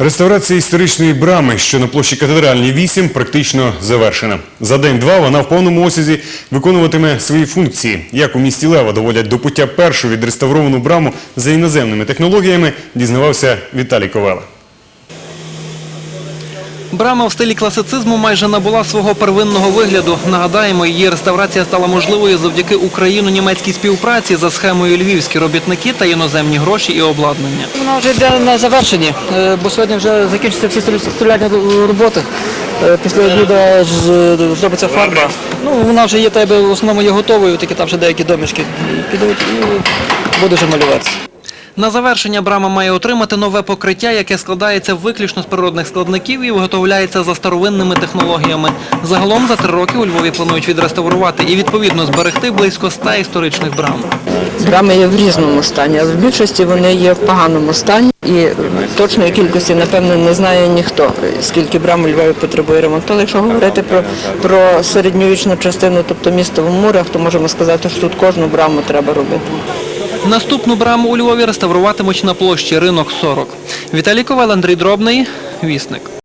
Реставрація історичної брами, що на площі Катедральній 8, практично завершена. За день-два вона в повному осязі виконуватиме свої функції. Як у місті Лева доводять до пуття першу відреставровану браму за іноземними технологіями, дізнавався Віталій Ковела. Брама в стилі класицизму майже набула свого первинного вигляду. Нагадаємо, її реставрація стала можливою завдяки україно-німецькій співпраці за схемою львівські робітники та іноземні гроші і обладнання. Вона вже йде на завершенні, е, бо сьогодні вже закінчаться всі столярні роботи. Е, Після обіду зробиться фарба. Ну, вона вже є в основному є готовою, тільки там ще деякі домішки підуть і буде вже малюватися. На завершення брама має отримати нове покриття, яке складається виключно з природних складників і виготовляється за старовинними технологіями. Загалом за три роки у Львові планують відреставрувати і відповідно зберегти близько ста історичних брам. Брами є в різному стані, але в більшості вони є в поганому стані. І точної кількості, напевно, не знає ніхто, скільки брам у Львові потребує ремонту. Але якщо говорити про, про середньовічну частину, тобто місто в мурах, то можемо сказати, що тут кожну браму треба робити. Наступну браму у Львові реставруватимуть на площі Ринок 40. Віталій Ковал, Андрій Дробний, Вісник.